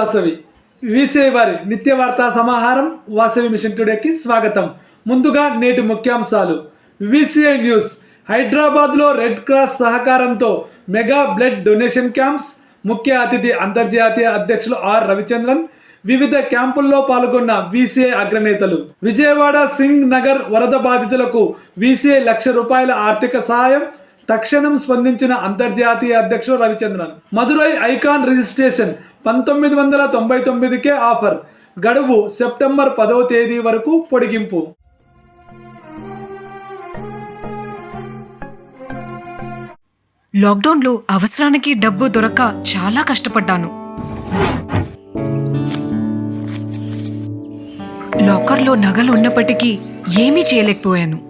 వాసవి. వీసే వారి నిత్య వార్తా సమాహారం వాసవి మిషన్ టుడేకి స్వాగతం. ముందుగా నేటి ముఖ్యాంశాలు. V C I news. హైదరాబాద్లో రెడ్ క్రాస్ సహకారంతో మెగా బ్లడ్ డొనేషన్ క్యాంప్స్ ముఖ్య అతిథి అంతర్జాతీయ అధ్యక్షులు ఆర్ రవిచంద్రన్ వివిధ క్యాంపుల్లో పాల్గొన్న వీసీఐ అగ్రనేతలు. విజయవాడ సింగ్ నగర్ వరద బాధితులకు వీసీఐ లక్ష రూపాయల ఆర్థిక సహాయం తక్షణం స్పందించిన అంతర్జాతీయ అధ్యక్షుడు రవిచంద్రన్. మదురై ఐకాన్ రిజిస్ట్రేషన్ పంతొమ్మిది వందల తొంభై తొమ్మిదికే ఆఫర్. గడువు సెప్టెంబర్ పదవ తేదీ వరకు పొడిగింపు. లాక్డౌన్లో అవసరానికి డబ్బు దొరక్క చాలా కష్టపడ్డాను. లాకర్లో నగలు ఉన్నప్పటికీ ఏమీ చేయలేకపోయాను.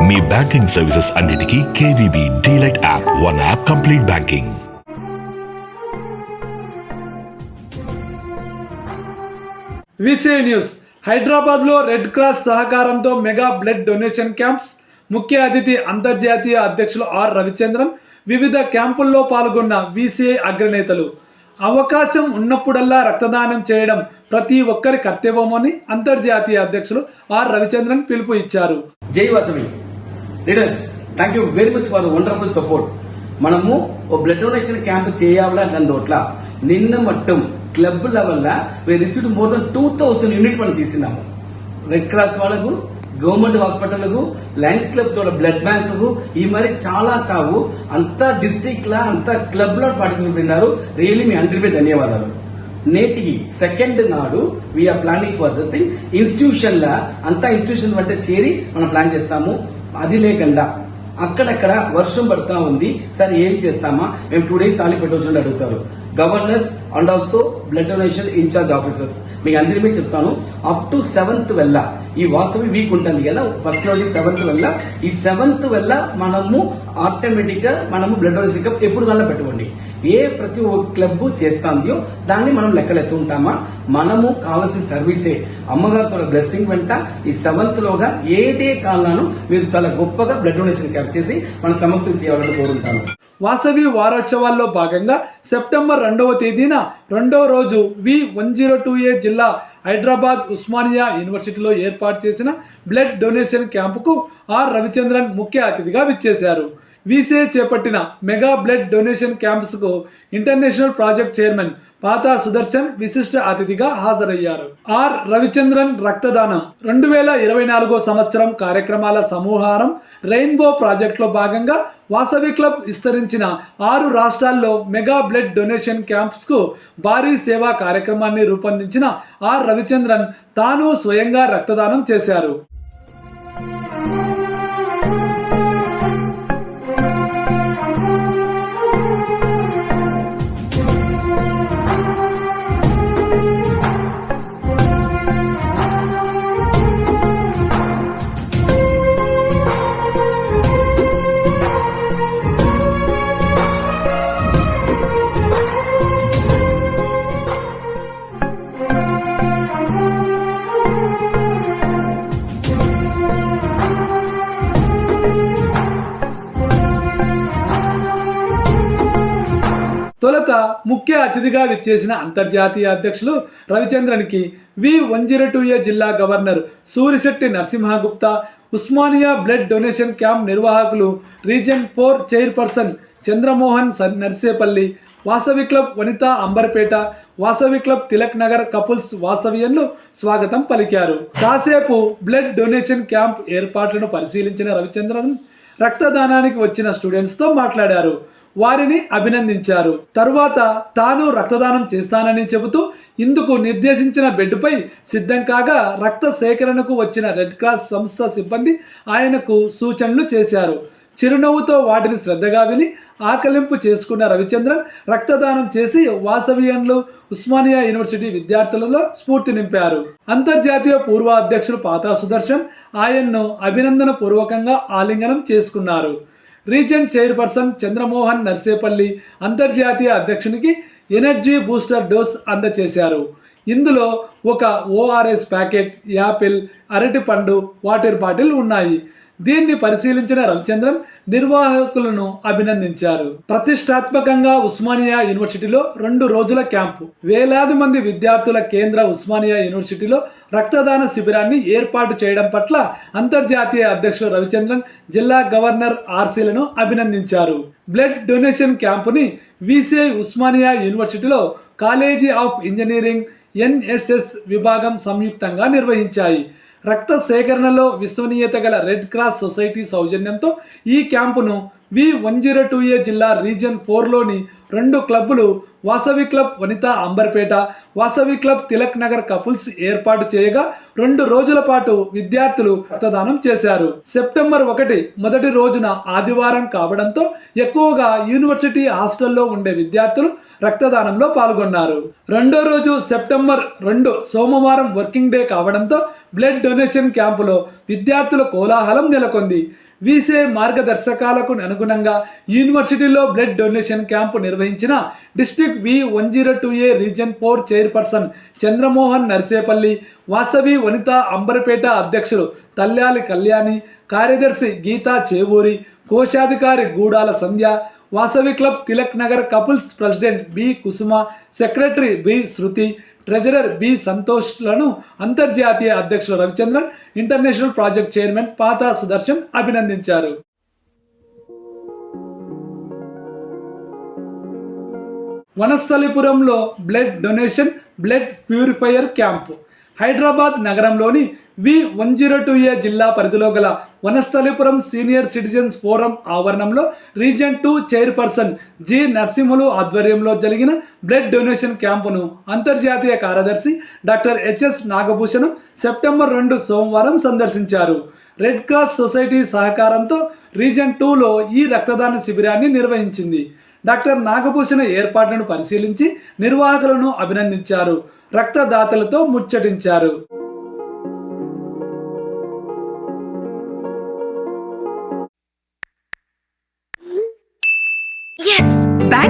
మీ బ్యాంకింగ్ సర్వీసెస్ అన్నిటికీ KVB Dlite app one app complete banking. VCI news. హైదరాబాద్లో రెడ్ క్రాస్ సహకారంతో మెగా బ్లడ్ డొనేషన్ క్యాంప్స్. ముఖ్య అతిథి అంతర్జాతీయ అధ్యక్షులు ఆర్ రవిచంద్రన్. వివిధ క్యాంపుల్లో పాల్గొన్న విసిఐ అగ్రనేతలు. అవకాశం ఉన్నప్పుడల్లా రక్తదానం చేయడం ప్రతి ఒక్కరి కర్తవ్యమని అంతర్జాతీయ అధ్యక్షులు ఆర్ రవిచంద్రన్ పిలుపు ఇచ్చారు జై Vasavi. Leaders thank you very much for wonderful support మనము ఓ బ్లడ్ డొనేషన్ క్యాంప్ చేయాలా నందోట్ల నిన్న మట్టం club level we received more than two thousand unit మనం తీసినాము. రెడ్ క్రాస్ వాళ్ళకు గవర్నమెంట్ హాస్పిటల్కు లయన్స్ క్లబ్ తోడ బ్లడ్ బ్యాంకు ఈ మరి చాలా కావు అంతా డిస్టిక్ లా అంతా క్లబ్లో పార్టిసిపేట్ అయినారు రియల్లీ మీ అందరిపై ధన్యవాదాలు. నేటికి సెకండ్ నాడు we are planning for the thing institution లా అంతా ఇన్స్టిట్యూషన్ అంటే చేరి మనం ప్లాన్ చేస్తాము. అది లేకుండా అక్కడక్కడ వర్షం పడతా ఉంది. సరే ఏం చేస్తామా? మేము టూ డేస్ తాళి పెట్టవచ్చు అడుగుతారు. Governors and also blood donation in charge officers మీకు అందరికీ చెప్తాను. అప్ టు సెవెంత్ వెళ్ళ ఈ వాసవి వీక్ ఉంటుంది కదా. ఫస్ట్ నుండి సెవెంత్ వెళ్ళ ఈ సెవెంత్ వెళ్ళ మనము ఆటోమేటిక్గా మనము బ్లడ్ డొనేషన్ కప్ ఎప్పుడు కల్లా పెట్టుకోండి. ఏ ప్రతి ఒక్క క్లబ్ చేస్తాందో దాన్ని మనం లెక్కలెత్తు ఉంటామా? మనము కావాల్సిన సర్వీసే. అమ్మగారితో బ్లెస్సింగ్ వెంట ఈ సెవెంత్ లోగా ఏ డే కాలాను మీరు చాలా గొప్పగా బ్లడ్ డొనేషన్ క్యాప్ చేసి మన సమస్యలు చేయాలని కోరుకుంటాను. వాసవి వారోత్సవాల్లో భాగంగా సెప్టెంబర్ రెండవ తేదీన రెండవ రోజు V one zero two A జిల్లా హైదరాబాద్ ఉస్మానియా యూనివర్సిటీలో ఏర్పాటు చేసిన బ్లడ్ డొనేషన్ క్యాంపుకు ఆర్ రవిచంద్రన్ ముఖ్య అతిథిగా విచ్చేశారు. వీసీఏ చేపట్టిన mega blood donation క్యాంప్స్కు international project chairman Patha Sudarshan విశిష్ట అతిథిగా హాజరయ్యారు. ఆర్. రవిచంద్రన్ రక్తదానం. రెండు వేల ఇరవై నాలుగో సంవత్సరం కార్యక్రమాల సమూహారం రెయిన్బో ప్రాజెక్టులో భాగంగా వాసవి క్లబ్ విస్తరించిన ఆరు రాష్ట్రాల్లో మెగా బ్లడ్ డొనేషన్ క్యాంప్స్కు భారీ సేవా కార్యక్రమాన్ని రూపొందించిన ఆర్. రవిచంద్రన్ తాను స్వయంగా రక్తదానం చేశారు. ముఖ్య అతిథిగా విచ్చేసిన అంతర్జాతీయ అధ్యక్షులు రవిచంద్రన్కి V. One zero two A జిల్లా governor Surisetti Narasimha Gupta Osmania blood donation camp నిర్వాహకులు region four chairperson Chandramohan sun Narsepalli Vasavi club Vanitha Amberpet Vasavi club Tilak Nagar couples వాసవియన్లు స్వాగతం పలికారు. కాసేపు బ్లడ్ డొనేషన్ క్యాంప్ ఏర్పాట్లను పరిశీలించిన రవిచంద్రన్ రక్తదానానికి వచ్చిన స్టూడెంట్స్తో మాట్లాడారు. వారిని అభినందించారు. తరువాత తాను రక్తదానం చేస్తానని చెబుతూ ఇందుకు నిర్దేశించిన బెడ్పై సిద్ధం కాగా రక్త సేకరణకు వచ్చిన రెడ్ క్రాస్ సంస్థ సిబ్బంది ఆయనకు సూచనలు చేశారు. చిరునవ్వుతో వాటిని శ్రద్ధగా విని ఆకలింపు చేసుకున్న రవిచంద్రన్ రక్తదానం చేసి వాసవియన్లు ఉస్మానియా యూనివర్సిటీ విద్యార్థులలో స్ఫూర్తి నింపారు. అంతర్జాతీయ పూర్వ అధ్యక్షులు పాతా సుదర్శన్ ఆయన్ను అభినందన పూర్వకంగా ఆలింగనం చేసుకున్నారు. రీజన్ చైర్పర్సన్ చంద్రమోహన్ నర్సేపల్లి అంతర్జాతీయ అధ్యక్షునికి ఎనర్జీ బూస్టర్ డోస్ అందజేశారు ఇందులో ఒక ఓఆర్ఎస్ ప్యాకెట్ యాపిల్ అరటిపండు వాటర్ బాటిల్ ఉన్నాయి. దీన్ని పరిశీలించిన రవిచంద్రన్ నిర్వాహకులను అభినందించారు. ప్రతిష్టాత్మకంగా ఉస్మానియా యూనివర్సిటీలో రెండు రోజుల క్యాంపు. వేలాది మంది విద్యార్థుల కేంద్ర ఉస్మానియా యూనివర్సిటీలో రక్తదాన శిబిరాన్ని ఏర్పాటు చేయడం పట్ల అంతర్జాతీయ అధ్యక్షుడు రవిచంద్రన్ జిల్లా గవర్నర్ ఆర్సీలను అభినందించారు. బ్లడ్ డొనేషన్ క్యాంపుని విసిఐ ఉస్మానియా యూనివర్సిటీలో కాలేజీ ఆఫ్ ఇంజనీరింగ్ ఎన్ఎస్ఎస్ విభాగం సంయుక్తంగా నిర్వహించాయి. రక్త సేకరణలో విశ్వనీయత గల రెడ్ క్రాస్ సొసైటీ సౌజన్యంతో ఈ క్యాంపును V one zero two A జిల్లా రీజన్ ఫోర్లోని రెండు క్లబ్బులు Vasavi club Vanitha Amberpet Vasavi club Tilak Nagar couples ఏర్పాటు చేయగా రెండు రోజుల పాటు విద్యార్థులు రక్తదానం చేశారు. సెప్టెంబర్ ఒకటి మొదటి రోజున ఆదివారం కావడంతో ఎక్కువగా యూనివర్సిటీ హాస్టల్లో ఉండే విద్యార్థులు రక్తదానంలో పాల్గొన్నారు. రెండో రోజు సెప్టెంబర్ రెండు సోమవారం వర్కింగ్ డే కావడంతో బ్లడ్ డొనేషన్ క్యాంపులో విద్యార్థుల కోలాహలం నెలకొంది. వీసే మార్గదర్శకాలకు అనుగుణంగా యూనివర్సిటీలో బ్లడ్ డొనేషన్ క్యాంపు నిర్వహించిన district V one zero two A region four chairperson Chandramohan Narsepalli Vasavi Vanitha Amberpet అధ్యక్షులు తల్లాలి కళ్యాణి కార్యదర్శి గీతా చేవూరి కోశాధికారి Gudala Sandhya Vasavi club Tilak Nagar couples president B Kusuma secretary B Shruti treasurer B సంతోష్లను అంతర్జాతీయ అధ్యక్షులు Ravichandran international project chairman Patha Sudarshan అభినందించారు. వనస్థలిపురంలో blood donation blood purifier camp. Hyderabad నగరంలోని V one zero two A జిల్లా పరిధిలో గల Vanasthalipuram senior citizens forum ఆవరణంలో region two chairperson G Narasimhulu ఆధ్వర్యంలో జరిగిన బ్లడ్ డొనేషన్ క్యాంపును అంతర్జాతీయ కార్యదర్శి డాక్టర్ హెచ్ఎస్ నాగభూషణం సెప్టెంబర్ రెండు సోమవారం సందర్శించారు. రెడ్ క్రాస్ సొసైటీ సహకారంతో రీజన్ టూలో ఈ రక్తదాన శిబిరాన్ని నిర్వహించింది. డాక్టర్ నాగభూషణ ఏర్పాట్లను పరిశీలించి నిర్వాహకులను అభినందించారు. రక్తదాతలతో ముచ్చటించారు.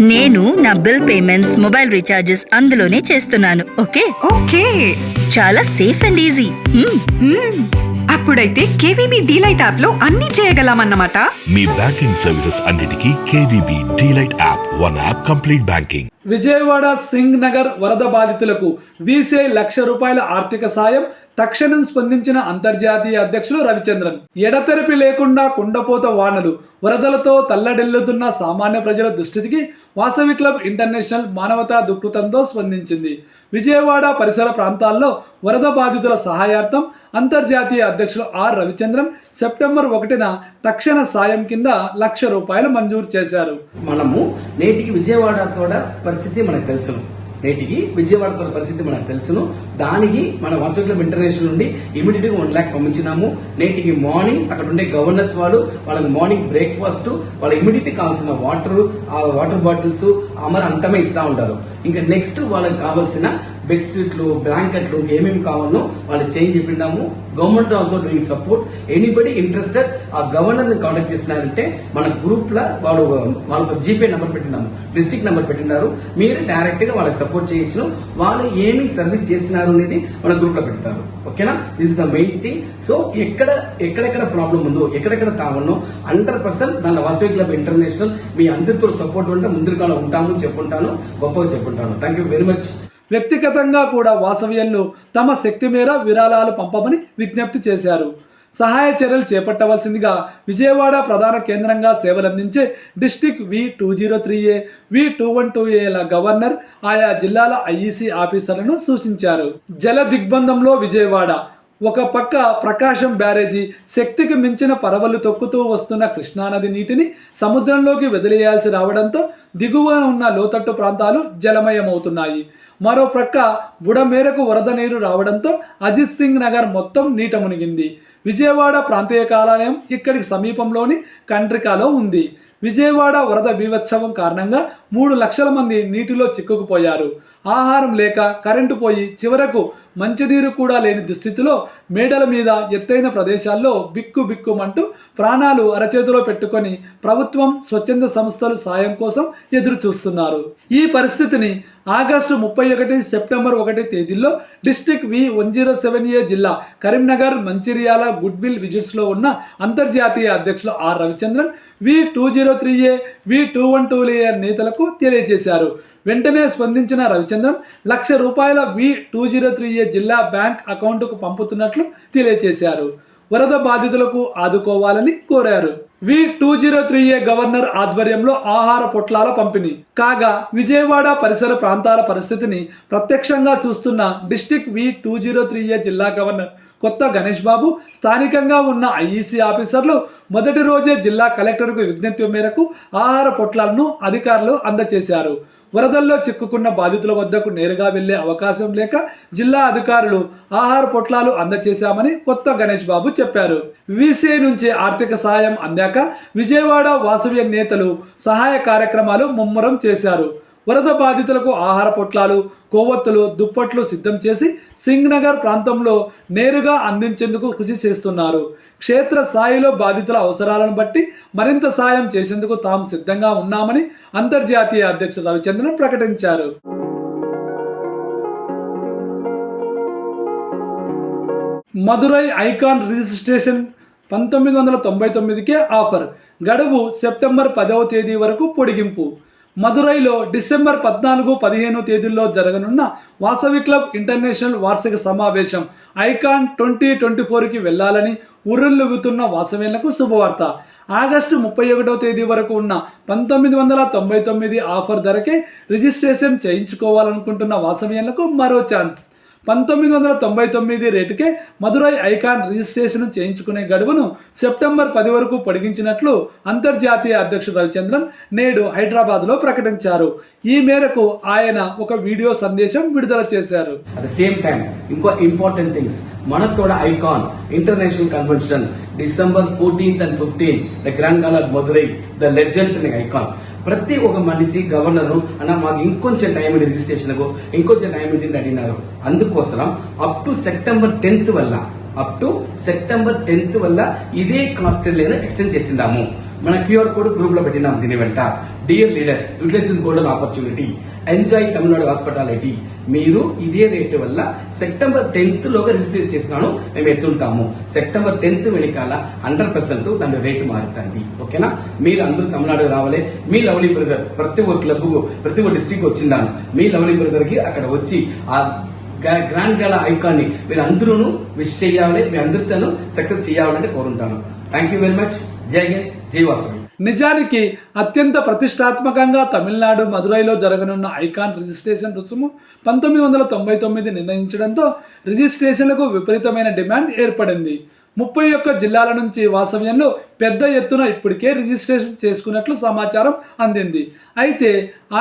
నేను నా బిల్ పేమెంట్స్ మొబైల్ రీఛార్జెస్ అందులోనే చేస్తున్నాను. ఓకే? ఓకే. చాలా సేఫ్ అండ్ ఈజీ. అప్పుడైతే కేవీబీ డీలైట్ యాప్లో అన్ని చేయగలమన్నమాట. మీ బ్యాంకింగ్ సర్వీసెస్ అన్నిటికీ KVB Dlite app one app complete banking. Vijayawada Singh Nagar వరద బాధితులకు వీసే లక్ష రూపాయల ఆర్థిక సాయం తక్షణం స్పందించిన అంతర్జాతీయ అధ్యక్షులు రవిచంద్రన్. ఎడతెరిపి లేకుండా కుండపోత వానలు వరదలతో తల్లడిల్లుతున్న సామాన్య ప్రజల దృష్టికి వాసవి క్లబ్ ఇంటర్నేషనల్ మానవతా దృక్పథంతో స్పందించింది. విజయవాడ పరిసర ప్రాంతాల్లో వరద బాధితుల సహాయార్థం అంతర్జాతీయ అధ్యక్షులు ఆర్ రవిచంద్రన్ సెప్టెంబర్ ఒకటిన తక్షణ సాయం కింద లక్ష రూపాయలు మంజూరు చేశారు. మనము నేటికి విజయవాడ తోడ పరిస్థితి మనకు తెలుసు. నేటికి విజయవాడ పరిస్థితి మనకు తెలుసును. దానికి మన వాసవి ఇంటర్నేషనల్ నుండి ఇమీడియట్గా వన్ ల్యాక్ పంపించినాము. నేటికి మార్నింగ్ అక్కడ ఉండే గవర్నర్స్ వాళ్ళు వాళ్ళకి మార్నింగ్ బ్రేక్ఫాస్ట్ వాళ్ళ ఇమీడియట్ కావాల్సిన వాటర్ ఆ వాటర్ బాటిల్స్ అమర అంతమే ఇస్తా ఉంటారు. ఇంకా నెక్స్ట్ వాళ్ళకి కావాల్సిన బెడ్షీట్లు బ్లాంకెట్లు ఏమేమి కావాలో వాళ్ళు change చెప్పిండాము government also doing support anybody interested ఆ గవర్నర్ని కాంటాక్ట్ చేసినారంటే మన గ్రూప్లో వాడు వాళ్ళతో జీపే నెంబర్ పెట్టినాము. డిస్ట్రిక్ట్ నెంబర్ పెట్టినారు. మీరు డైరెక్ట్గా వాళ్ళకి సపోర్ట్ చేయొచ్చు వాళ్ళు ఏమి సర్వీస్ చేసినారు అనేది మన గ్రూప్లో పెడతారు. ఓకేనా this the main thing so ఎక్కడ ఎక్కడెక్కడ ప్రాబ్లం ఉందో ఎక్కడెక్కడ తావన్నో హండ్రెడ్ పర్సెంట్ దాని వాసవి క్లబ్ ఇంటర్నేషనల్ మీ అందరితో సపోర్ట్ ఉంటే ముందు కాలం ఉంటాము చెప్పుంటాను గొప్పగా చెప్పుంటాను. థ్యాంక్ యూ వెరీ మచ్ వ్యక్తిగతంగా కూడా వాసవ్యంలో తమ శక్తి మేర విరాళాలు పంపమని విజ్ఞప్తి చేశారు. సహాయ చర్యలు చేపట్టవలసిందిగా విజయవాడ ప్రధాన కేంద్రంగా సేవలందించే district V two zero three A V two one two ఏల గవర్నర్ ఆయా జిల్లాల ఐఈసీ ఆఫీసర్లను సూచించారు. జల దిగ్బంధంలో విజయవాడ. ఒక పక్క ప్రకాశం బ్యారేజీ శక్తికి మించిన పరవలు తొక్కుతూ వస్తున్న కృష్ణానది నీటిని సముద్రంలోకి వదిలేయాల్సి రావడంతో దిగువన ఉన్న లోతట్టు ప్రాంతాలు జలమయమవుతున్నాయి. మరో ప్రక్క బుడమేరకు వరద నీరు రావడంతో అజిత్ సింగ్ నగర్ మొత్తం నీట మునిగింది. విజయవాడ ప్రాంతీయ కార్యాలయం ఇక్కడికి సమీపంలోని కంట్రికాలో ఉంది. విజయవాడ వరద బీభత్సవం కారణంగా మూడు లక్షల మంది నీటిలో చిక్కుకుపోయారు. ఆహారం లేక కరెంటు పోయి చివరకు మంచినీరు కూడా లేని దుస్థితిలో మేడల మీద ఎత్తైన ప్రదేశాల్లో బిక్కు బిక్కుమంటూ ప్రాణాలు అరచేతిలో పెట్టుకొని ప్రభుత్వం స్వచ్ఛంద సంస్థలు సాయం కోసం ఎదురు చూస్తున్నారు ఈ పరిస్థితిని ఆగస్టు ముప్పై ఒకటి సెప్టెంబర్ ఒకటి తేదీల్లో district V one zero seven A జిల్లా కరీంనగర్ మంచిర్యాల గుడ్విల్ విజిట్స్లో ఉన్న అంతర్జాతీయ అధ్యక్షులు R Ravichandran V two zero three A V two one two layer నేతలకు తెలియజేశారు. వెంటనే స్పందించిన రవిచంద్రన్ లక్ష రూపాయల V two zero three A జిల్లా బ్యాంక్ అకౌంటుకు పంపుతున్నట్లు తెలియజేశారు. వరద బాధితులకు ఆదుకోవాలని కోరారు. V two zero three A governor ఆధ్వర్యంలో ఆహార పొట్లాల పంపిణీ. కాగా విజయవాడ పరిసర ప్రాంతాల పరిస్థితిని ప్రత్యక్షంగా చూస్తున్న district V two zero three A జిల్లా గవర్నర్ కొత్త గణేష్ బాబు స్థానికంగా ఉన్న ఐఈసీ ఆఫీసర్లు మొదటి రోజే జిల్లా కలెక్టర్కు విజ్ఞప్తి మేరకు ఆహార పొట్లాలను అధికారులు అందజేశారు వరదల్లో చిక్కుకున్న బాధితుల వద్దకు నేరుగా వెళ్ళే అవకాశం లేక జిల్లా అధికారులు ఆహార పొట్లాలు అందజేశామని కొత్త గణేష్ బాబు చెప్పారు. వీసీ నుంచి ఆర్థిక సహాయం అందాక విజయవాడ వాసవ్య నేతలు సహాయ కార్యక్రమాలు ముమ్మరం చేశారు. వరద బాధితులకు ఆహార పొట్లాలు కొవ్వొత్తులు దుప్పట్లు సిద్ధం చేసి సింగ్నగర్ ప్రాంతంలో నేరుగా అందించేందుకు కృషి చేస్తున్నారు. క్షేత్ర స్థాయిలో బాధితుల అవసరాలను బట్టి మరింత సాయం చేసేందుకు తాము సిద్ధంగా ఉన్నామని అంతర్జాతీయ అధ్యక్షుడు రవిచంద్రన్ ప్రకటించారు. మదురై ఐకాన్ రిజిస్ట్రేషన్ పంతొమ్మిది వందల తొంభై తొమ్మిదికే ఆఫర్. గడువు సెప్టెంబర్ పదవ తేదీ వరకు పొడిగింపు. మదురైలో డిసెంబర్ పద్నాలుగు పదిహేను తేదీల్లో జరగనున్న వాసవి క్లబ్ ఇంటర్నేషనల్ వార్షిక సమావేశం ఐకాన్ ట్వంటీ ట్వంటీ ఫోర్కి వెళ్ళాలని ఉర్రుల్లుగుతున్న వాసవేళ్ళకు శుభవార్త. ఆగస్టు ముప్పై ఒకటవ తేదీ వరకు ఉన్న పంతొమ్మిది వందల తొంభై తొమ్మిది ఆఫర్ ధరకే రిజిస్ట్రేషన్ చేయించుకోవాలనుకుంటున్న వాసవ్యాలకు మరో ఛాన్స్. పంతొమ్మిది వందల తొంభై తొమ్మిది రేటుకే మదురై ఐకాన్ రిజిస్ట్రేషన్ చేయించుకునే గడువును సెప్టెంబర్ పది వరకు పొడిగించినట్లు అంతర్జాతీయ అధ్యక్షుడు రవిచంద్రన్ నేడు హైదరాబాద్లో ప్రకటించారు. ఈ మేరకు ఆయన ఒక వీడియో సందేశం విడుదల చేశారు. అట్ ద సేమ్ టైం ఇంకో important things మనతోడ icon international convention December fourteenth and fifteen the grand gala Madurai the legend icon ప్రతి ఒక్క మనిషి గవర్నర్ అన్న మాకు ఇంకొంచెం టైం ఉంది రిజిస్ట్రేషన్కు ఇంకొంచెం టైం ఉంది అడిగినారు. అందుకోసం అప్ టు సెప్టెంబర్ టెన్త్ వల్ల అప్ టు సెప్టెంబర్ టెన్త్ వల్ల ఇదే కాస్ట్ ఎక్స్టెండ్ చేసిందాము. మన క్యూఆర్ కోడ్ గ్రూప్లో పెట్టినాం దీని వెంట. Dear leaders utilise this golden opportunity enjoy Tamil Nadu hospitality మీరు ఇదే రేటు వల్ల సెప్టెంబర్ టెన్త్ లోగా రిజిస్టర్ చేసినాను. మేము ఎత్తుంటాము సెప్టెంబర్ టెన్త్ వెనకాల హండ్రెడ్ పర్సెంట్ దాని రేటు మారుతుంది. ఓకేనా? మీరు అందరూ తమిళనాడు రావాలి. మీ లవ్లీ బ్రదర్ ప్రతి ఒక్క క్లబ్ ప్రతి ఒక్క డిస్టిక్ వచ్చిందాను. మీ లవ్లీ బ్రదర్కి అక్కడ వచ్చి ఆ గ్రాండ్ గల ఐకాన్ని మీరు అందరూ విష్ చేయాలని మీ అందరితో సక్సెస్ చేయాలని కోరుంటాను థ్యాంక్ యూ వెరీ మచ్ జై హింద్ జై వాసవి నిజానికి అత్యంత ప్రతిష్టాత్మకంగా తమిళనాడు మదురైలో జరగనున్న ఐకాన్ రిజిస్ట్రేషన్ రుసుము పంతొమ్మిది వందల తొంభై తొమ్మిది నిర్ణయించడంతో రిజిస్ట్రేషన్లకు విపరీతమైన డిమాండ్ ఏర్పడింది. ముప్పై ఒక్క జిల్లాల నుంచి వాసవ్యంలో పెద్ద ఎత్తున ఇప్పటికే రిజిస్ట్రేషన్ చేసుకున్నట్లు సమాచారం అందింది. అయితే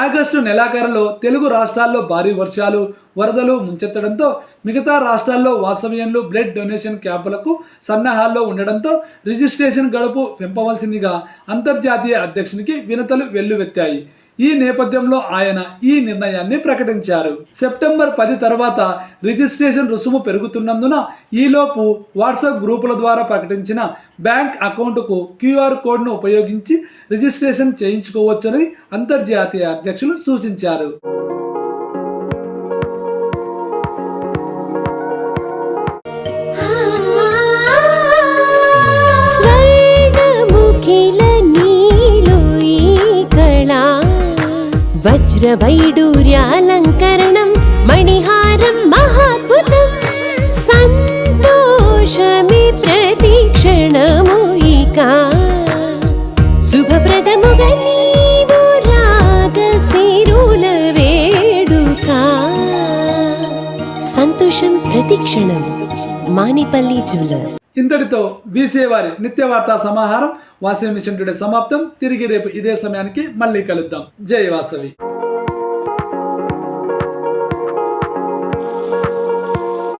ఆగస్టు నెలాఖరులో తెలుగు రాష్ట్రాల్లో భారీ వర్షాలు వరదలు ముంచెత్తడంతో మిగతా రాష్ట్రాల్లో వాసవ్యంలో బ్లడ్ డొనేషన్ క్యాంపులకు సన్నాహాల్లో ఉండడంతో రిజిస్ట్రేషన్ గడుపు పెంపవలసిందిగా అంతర్జాతీయ అధ్యక్షునికి వినతలు వెల్లువెత్తాయి. ఈ నేపథ్యంలో ఆయన ఈ నిర్ణయాన్ని ప్రకటించారు. సెప్టెంబర్ పది తర్వాత రిజిస్ట్రేషన్ రుసుము పెరుగుతున్నందున ఈలోపు వాట్సాప్ గ్రూపుల ద్వారా ప్రకటించిన బ్యాంక్ అకౌంట్కు క్యూఆర్ కోడ్ను ఉపయోగించి రిజిస్ట్రేషన్ చేయించుకోవచ్చని అంతర్జాతీయ అధ్యక్షులు సూచించారు. వజ్రవైడూర్యాలంకరణం మణిహారం మహాద్భుతం సంతోషమి ప్రతిక్షణము ఇక శుభప్రదముగా నీవు రాగ సిరుల వేడుక సంతోషం ప్రతిక్షణం మానిపల్లి జ్యువెలర్స్ ఇంతటితో వీసే వారి నిత్య వార్తా సమాహారం వాసవి మిషన్ టుడే సమాప్తం. తిరిగి రేపు ఇదే సమయానికి మళ్ళీ కలుద్దాం. జై వాసవి.